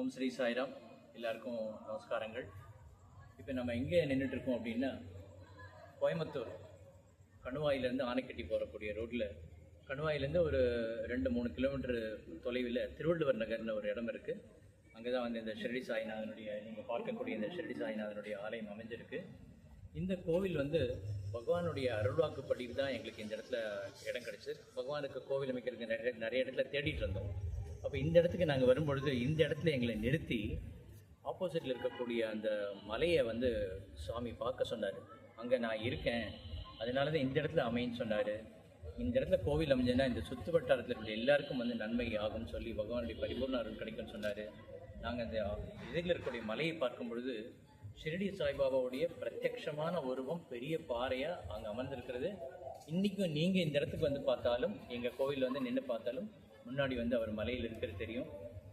ஓம் ஸ்ரீ சாய்ராம். எல்லாருக்கும் நமஸ்காரங்கள். இப்போ நம்ம எங்கே நின்றுட்டுருக்கோம் அப்படின்னா கோயம்புத்தூர். கணுவாயிலேருந்து ஆனைக்கட்டி போகக்கூடிய ரோட்டில் கணுவாயிலேருந்து ஒரு ரெண்டு மூணு கிலோமீட்டர் தொலைவில் திருவள்ளுவர் நகர்னு ஒரு இடம் இருக்குது அங்கே தான் வந்து இந்த ஷிரடி சாய்நாதனுடைய நீங்கள் பார்க்கக்கூடிய இந்த ஷிரடி சாய்நாதனுடைய ஆலயம் அமைஞ்சிருக்கு. இந்த கோவில் வந்து பகவானுடைய அருள்வாக்குப்படி தான் எங்களுக்கு இந்த இடத்துல இடம் கிடச்சி பகவானுக்கு கோவில் அமைக்கிறதுக்கு நிறைய நிறைய இடத்துல தேடிட்டு இருந்தோம். அப்போ இந்த இடத்துக்கு நாங்கள் வரும்பொழுது இந்த இடத்துல எங்களை நிறுத்தி ஆப்போசிட்டில் இருக்கக்கூடிய அந்த மலையை வந்து சுவாமி பார்க்க சொன்னார். அங்கே நான் இருக்கேன். அதனால தான் இந்த இடத்துல அமைன்னு சொன்னார். இந்த இடத்துல கோவில் அமைஞ்சதுன்னா இந்த சுற்று வட்டாரத்தில் இருக்கிற எல்லாருக்கும் வந்து நன்மை ஆகும்னு சொல்லி பகவானுடைய பரிபூர்ண அருள் கிடைக்கும்னு சொன்னார். நாங்கள் அந்த இதில் இருக்கக்கூடிய மலையை பார்க்கும் பொழுது ஷிரடி சாய்பாபாவுடைய பிரத்யக்ஷமான உருவம் பெரிய பாறையாக அங்கே அமர்ந்திருக்கிறது. இன்றைக்கும் நீங்கள் இந்த இடத்துக்கு வந்து பார்த்தாலும் எங்கள் கோவிலில் வந்து நின்று பார்த்தாலும் முன்னாடி வந்து அவர் மலையில் இருக்கிறது தெரியும்.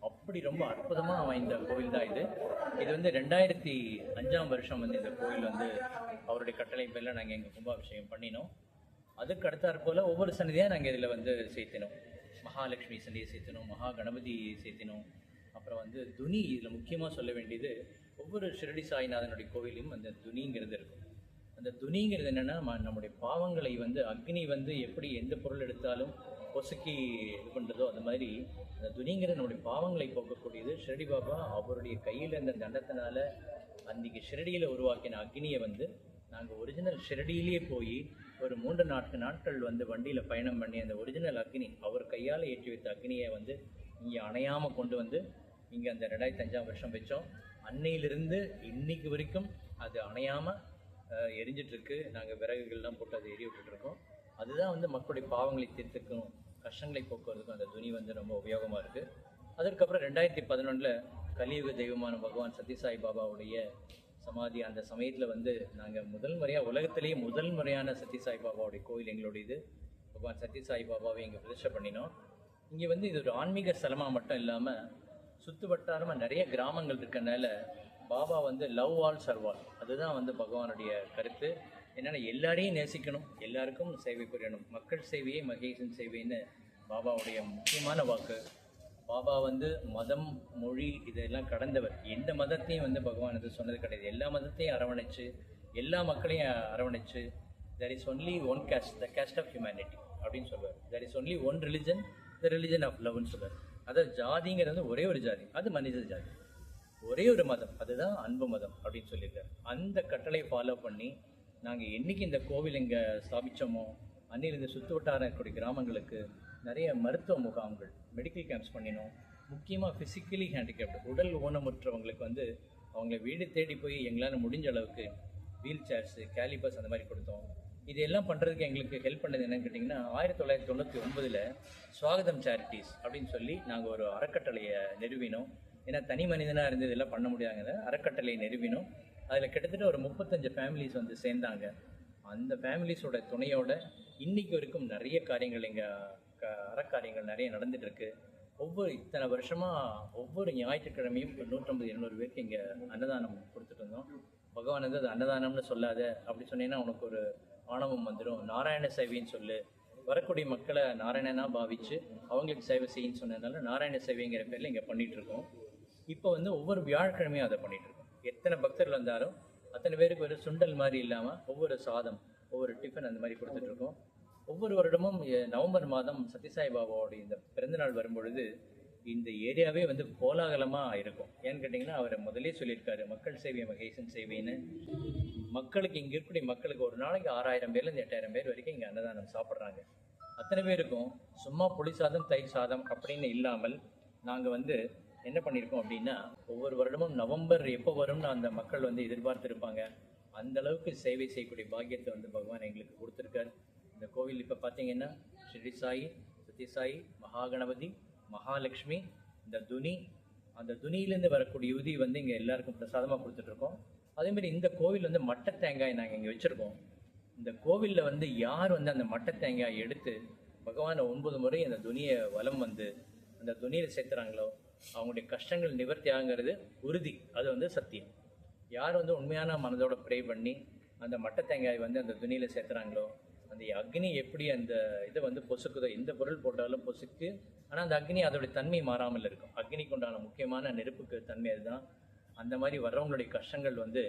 அப்படி ரொம்ப அற்புதமாக வாய்ந்த கோவில் தான் இது. இது வந்து ரெண்டாயிரத்தி அஞ்சாம் வருஷம் வந்து இந்த கோவில் வந்து அவருடைய கட்டளை பேரில் நாங்கள் எங்கள் கும்பாபிஷேகம் பண்ணினோம். அதுக்கு அடுத்தாற் போல் ஒவ்வொரு சன்னதியாக நாங்கள் இதில் வந்து சேர்த்தினோம். மகாலட்சுமி சன்னியை சேர்த்தினோம் மகா கணபதி சேர்த்தினோம். அப்புறம் வந்து துனி இதில் முக்கியமாக சொல்ல வேண்டியது ஒவ்வொரு ஷிரடி சாய்நாதனுடைய கோவிலையும் அந்த துனிங்கிறது இருக்கும். அந்த துனிங்கிறது என்னென்னா நம்முடைய பாவங்களை வந்து அக்னி வந்து எப்படி எந்த பொருள் எடுத்தாலும் பொசுக்கி இது பண்ணுறதோ அந்த மாதிரி அந்த துணிங்கிற நம்முடைய பாவங்களை போக்கக்கூடியது. ஷிரடி பாபா அவருடைய கையில் இருந்த தண்டத்தினால அன்றைக்கி ஷிரடியில் உருவாக்கின அக்னியை வந்து நாங்கள் ஒரிஜினல் ஷிரடியிலேயே போய் ஒரு மூன்று நான்கு நாட்கள் வந்து வண்டியில் பயணம் பண்ணி அந்த ஒரிஜினல் அக்னி அவர் கையால் ஏற்றி வைத்த அக்னியை வந்து இங்கே அணையாமல் கொண்டு வந்து இங்கே அந்த ரெண்டாயிரத்தி அஞ்சாம் வருஷம் வச்சோம். அன்னையிலிருந்து இன்னைக்கு வரைக்கும் அது அணையாமல் எரிஞ்சிட்ருக்கு நாங்கள் விறகுகள்லாம் போட்டு அதை எரிய விட்டுட்ருக்கோம் அதுதான் வந்து மக்களுடைய பாவங்களை தீர்த்துக்கும் கஷ்டங்களை போக்குவரத்துக்கும் அந்த துணி வந்து ரொம்ப உபயோகமாக இருக்குது அதற்கப்புறம் ரெண்டாயிரத்தி பதினொன்றில் கலியுக தெய்வமான பகவான் சத்யசாய் பாபாவுடைய சமாதி அந்த சமயத்தில் வந்து நாங்கள் முதல் முறையாக உலகத்திலேயே முதல் முறையான சத்யசாய் பாபாவுடைய கோயில் எங்களுடையது. பகவான் சத்யசாய் பாபாவை இங்கே பிரதிஷ்டை பண்ணினோம். இங்கே வந்து இது ஒரு ஆன்மீக ஸ்தலமாக மட்டும் இல்லாமல் சுற்று வட்டாரமாக நிறைய கிராமங்கள் இருக்கனால பாபா வந்து லவ் ஆல் சர்வால். அதுதான் வந்து பகவானுடைய கருத்து. என்னென்னா எல்லாரையும் நேசிக்கணும் எல்லாருக்கும் சேவை புரியணும். மக்கள் சேவையே மகேசன் சேவைன்னு பாபாவுடைய முக்கியமான வாக்கு. பாபா வந்து மதம் மொழி இதெல்லாம் கடந்தவர். எந்த மதத்தையும் வந்து பகவான் இது சொன்னது கிடையாது. எல்லா மதத்தையும் அரவணைச்சு எல்லா மக்களையும் அரவணைச்சு there is only one caste the caste of humanity அப்படின்னு சொல்லுவார். There is only one religion the religion of லவ்னு சொல்லுவார். அதாவது ஜாதிங்கிறது வந்து ஒரே ஒரு ஜாதி. அது மனித ஜாதி. ஒரே ஒரு மதம். அதுதான் அன்பு மதம் அப்படின்னு சொல்லியிருக்காரு. அந்த கட்டளை ஃபாலோ பண்ணி நாங்கள் என்னைக்கு இந்த கோவில் இங்கே ஸ்தாபித்தோமோ அன்னில் இந்த சுற்று வட்டார இருக்கக்கூடிய கிராமங்களுக்கு நிறைய மருத்துவ முகாம்கள் மெடிக்கல் கேம்ப்ஸ் பண்ணினோம். முக்கியமாக ஃபிசிக்கலி ஹேண்டிகேப்டு உடல் ஊனமுற்றவங்களுக்கு வந்து அவங்கள வீடு தேடி போய் எங்களால் முடிஞ்ச அளவுக்கு வீல் சேர்ஸு கேலிபர்ஸ் அந்த மாதிரி கொடுத்தோம். இதெல்லாம் பண்ணுறதுக்கு எங்களுக்கு ஹெல்ப் பண்ணது என்னன்னு கேட்டிங்கன்னா ஆயிரத்தி தொள்ளாயிரத்தி தொண்ணூற்றி ஒன்பதில் சுவாகதம் சேரிட்டிஸ் அப்படின்னு சொல்லி நாங்கள் ஒரு அறக்கட்டளையை நிறுவினோம். ஏன்னா தனி மனிதனாக இருந்து இதெல்லாம் பண்ண முடியாதுங்க அறக்கட்டளையை நிறுவினோம். அதில் கிட்டத்தட்ட ஒரு முப்பத்தஞ்சு ஃபேமிலிஸ் வந்து சேர்ந்தாங்க. அந்த ஃபேமிலிஸோட துணையோட இன்றைக்கு வரைக்கும் நிறைய காரியங்கள் எங்கள் க அறக்காரியங்கள் நிறைய நடந்துகிட்ருக்கு ஒவ்வொரு இத்தனை வருஷமாக ஒவ்வொரு ஞாயிற்றுக்கிழமையும் ஒரு நூற்றம்பது இருநூறு பேருக்கு இங்கே அன்னதானம் கொடுத்துட்டு இருந்தோம் பகவான் வந்து அது அன்னதானம்னு சொல்லாத அப்படி சொன்னீங்கன்னா உனக்கு ஒரு ஆணவம் வந்துடும் நாராயண சேவைன்னு சொல்லு. வரக்கூடிய மக்களை நாராயணனா பாவிச்சு அவங்களுக்கு சேவை செய்யின்னு சொன்னதுனால நாராயண சேவைங்கிற பேரில் இங்கே பண்ணிகிட்ருக்கோம் இப்போ வந்து ஒவ்வொரு வியாழக்கிழமையும் அதை பண்ணிகிட்ருக்கோம் இருக்கோம் எத்தனை பக்தர்கள் வந்தாலும் அத்தனை பேருக்கு ஒரு சுண்டல் மாதிரி இல்லாமல் ஒவ்வொரு சாதம் ஒவ்வொரு டிஃபன் அந்த மாதிரி கொடுத்துட்ருக்கோம் ஒவ்வொரு வருடமும் நவம்பர் மாதம் சத்யசாய் பாபாவோடைய இந்த பிறந்தநாள் வரும்பொழுது இந்த ஏரியாவே வந்து கோலாகலமாக இருக்கும். ஏன்னு கேட்டிங்கன்னா அவர் முதலே சொல்லியிருக்காரு மக்கள் சேவை மகேசன் சேவைன்னு. மக்களுக்கு இங்கே இருக்கக்கூடிய மக்களுக்கு ஒரு நாளைக்கு ஆறாயிரம் பேர்லேருந்து எட்டாயிரம் பேர் வரைக்கும் இங்கே அன்னதானம் சாப்பிட்றாங்க. அத்தனை பேருக்கும் சும்மா புளி சாதம் தயிர் சாதம் அப்படின்னு இல்லாமல் நாங்கள் வந்து என்ன பண்ணியிருக்கோம் அப்படின்னா ஒவ்வொரு வருடமும் நவம்பர் எப்போ வரும்னு அந்த மக்கள் வந்து எதிர்பார்த்துருப்பாங்க. அந்த அளவுக்கு சேவை செய்யக்கூடிய பாக்கியத்தை வந்து பகவான் எங்களுக்கு கொடுத்துருக்காரு. இந்த கோவில் இப்போ பார்த்தீங்கன்னா ஸ்ரீ சாயி சத்யசாயி மகாகணபதி மகாலட்சுமி இந்த துனி அந்த துணியிலேருந்து வரக்கூடிய யுதி வந்து இங்கே எல்லாருக்கும் பிரசாதமாக கொடுத்துட்ருக்கோம். அதேமாதிரி இந்த கோவில் வந்து மட்டை தேங்காய் நாங்கள் இங்கே வச்சுருக்கோம். இந்த கோவிலில் வந்து யார் வந்து அந்த மட்டை தேங்காய் எடுத்து பகவானை ஒன்பது முறை அந்த துணியை வலம் வந்து அந்த துணியில் சேர்த்துறாங்களோ அவங்களுடைய கஷ்டங்கள் நிவர்த்தி ஆகுங்கிறது உறுதி. அது வந்து சத்தியம். யார் வந்து உண்மையான மனதோட ப்ரே பண்ணி அந்த மட்டை தேங்காய் வந்து அந்த துணியில் சேர்த்துறாங்களோ அந்த அக்னி எப்படி அந்த இதை வந்து பொசுக்குதோ எந்த பொருள் போட்டாலும் பொசுக்கு. ஆனால் அந்த அக்னி அதோடைய தன்மை மாறாமல் இருக்கும். அக்னிக்கு உண்டான முக்கியமான நெருப்புக்கு தன்மை அதுதான். அந்த மாதிரி வர்றவங்களுடைய கஷ்டங்கள் வந்து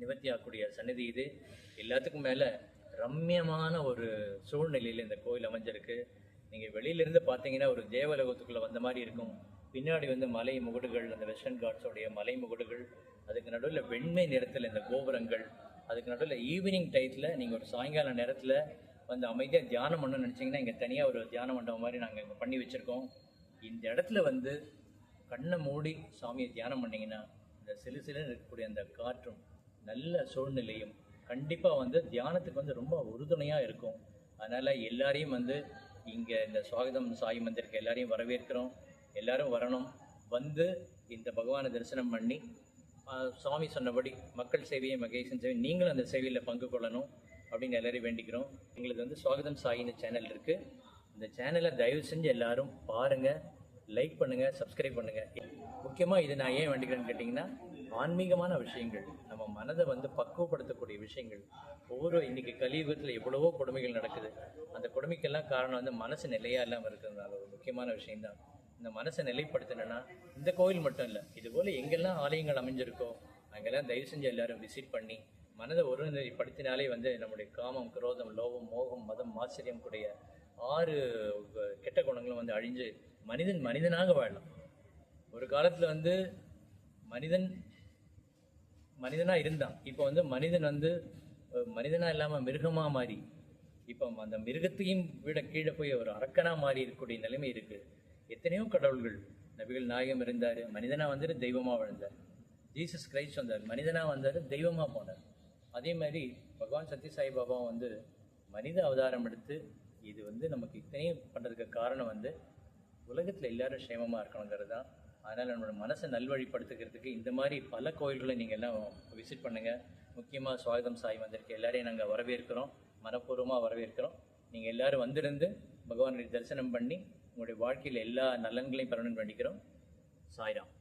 நிவர்த்தியாகக்கூடிய ஆகக்கூடிய இது. எல்லாத்துக்கும் மேலே ரம்மியமான ஒரு சூழ்நிலையில் இந்த கோயில் அமைஞ்சிருக்கு. நீங்கள் வெளியிலேருந்து பார்த்தீங்கன்னா ஒரு தேவலோகத்துக்குள்ளே வந்த மாதிரி இருக்கும். பின்னாடி வந்து மலை முகடுகள் அந்த வெஸ்டர்ன் காட்ஸோடைய மலை முகடுகள் அதுக்கு நடுவில் வெண்மை நிறத்தில் இந்த கோபுரங்கள் அதுக்கு நடுவில் ஈவினிங் டைத்தில் நீங்கள் ஒரு சாயங்கால நேரத்தில் வந்து அமைதியாக தியானம் பண்ணணும்னு நினச்சிங்கன்னா இங்கே தனியாக ஒரு தியான மண்டபம் மாதிரி நாங்கள் இங்கே பண்ணி வச்சுருக்கோம். இந்த இடத்துல வந்து கண்ணை மூடி சாமியை தியானம் பண்ணிங்கன்னா இந்த சிலு சிலுன்னு இருக்கக்கூடிய அந்த காற்றும் நல்ல சூழ்நிலையும் கண்டிப்பாக வந்து தியானத்துக்கு வந்து ரொம்ப உறுதுணையாக இருக்கும். அதனால் எல்லாரையும் வந்து இங்கே இந்த சுவாகதம் சாய் மந்திருக்கு எல்லாரையும் வரவேற்கிறோம். எல்லாரும் வரணும். வந்து இந்த பகவானை தரிசனம் பண்ணி சுவாமி சொன்னபடி மக்கள் சேவையை மகேசன் சேவை நீங்களும் அந்த சேவையில் பங்கு கொள்ளணும் அப்படின்னு எல்லாரையும் வேண்டிக்கிறோம். எங்களுக்கு வந்து சுவாகதம் சாயின்னு சேனல் இருக்குது இந்த சேனலை தயவு செஞ்சு எல்லாரும் பாருங்கள் லைக் பண்ணுங்கள் சப்ஸ்கிரைப் பண்ணுங்கள் முக்கியமாக இது நான் ஏன் வேண்டிக்கிறேன்னு கேட்டிங்கன்னா ஆன்மீகமான விஷயங்கள் நம்ம மனதை வந்து பக்குவப்படுத்தக்கூடிய விஷயங்கள். ஒவ்வொரு இன்னைக்கு கலியுகத்தில் எவ்வளவோ கொடுமைகள் நடக்குது. அந்த கொடுமைக்கெல்லாம் காரணம் வந்து மனசு நிலையாக இல்லாமல் இருக்கிறதுனால ஒரு முக்கியமான விஷயம்தான். இந்த மனசை நிலைப்படுத்தணும்னா இந்த கோயில் மட்டும் இல்லை இதுபோல் எங்கெல்லாம் ஆலயங்கள் அமைஞ்சிருக்கோ அங்கெல்லாம் தயவு செஞ்சு எல்லாரும் விசிட் பண்ணி மனதை ஒருநிலைப்படுத்தினாலே வந்து நம்முடைய காமம் குரோதம் லோகம் மோகம் மதம் ஆச்சரியம் கூடிய ஆறு கெட்ட குணங்களும் வந்து அழிஞ்சு மனிதன் மனிதனாக வாழலாம். ஒரு காலத்தில் வந்து மனிதன் மனிதனாக இருந்தான். இப்போ வந்து மனிதன் வந்து மனிதனாக இல்லாமல் மிருகமாக மாறி இப்போ அந்த மிருகத்தையும் விட கீழே போய் ஒரு அரக்கனாக மாறி இருக்கக்கூடிய நிலைமை இருக்குது எத்தனையோ கடவுள்கள் நபிகள் நாயகம் இருந்தார் மனிதனாக வந்தார் தெய்வமாக வாழ்ந்தார் ஜீசஸ் கிரைஸ்ட் வந்தார் மனிதனாக வந்தார் தெய்வமாக போனார். அதே மாதிரி பகவான் சத்யசாய் பாபா வந்து மனித அவதாரம் எடுத்து இது வந்து நமக்கு இத்தனையும் பண்ணுறதுக்கு காரணம் வந்து உலகத்தில் எல்லாரும் க்ஷேமமாக இருக்கணுங்கிறது தான் அதனால் நம்மளோட மனசை நல்வழிப்படுத்துக்கிறதுக்கு இந்த மாதிரி பல கோயில்களை நீங்கள் எல்லாம் விசிட் பண்ணுங்கள் முக்கியமாக சுவாகதம் சாய் வந்திருக்க. எல்லாரையும் நாங்கள் வரவேற்கிறோம். மனப்பூர்வமாக வரவேற்கிறோம். நீங்கள் எல்லாரும் வந்திருந்து பகவானுடைய தரிசனம் பண்ணி உங்களுடைய வாழ்க்கையில் எல்லா நலன்களையும் பெறணும்னு வேண்டிக்கிறோம். சாய்ராம்.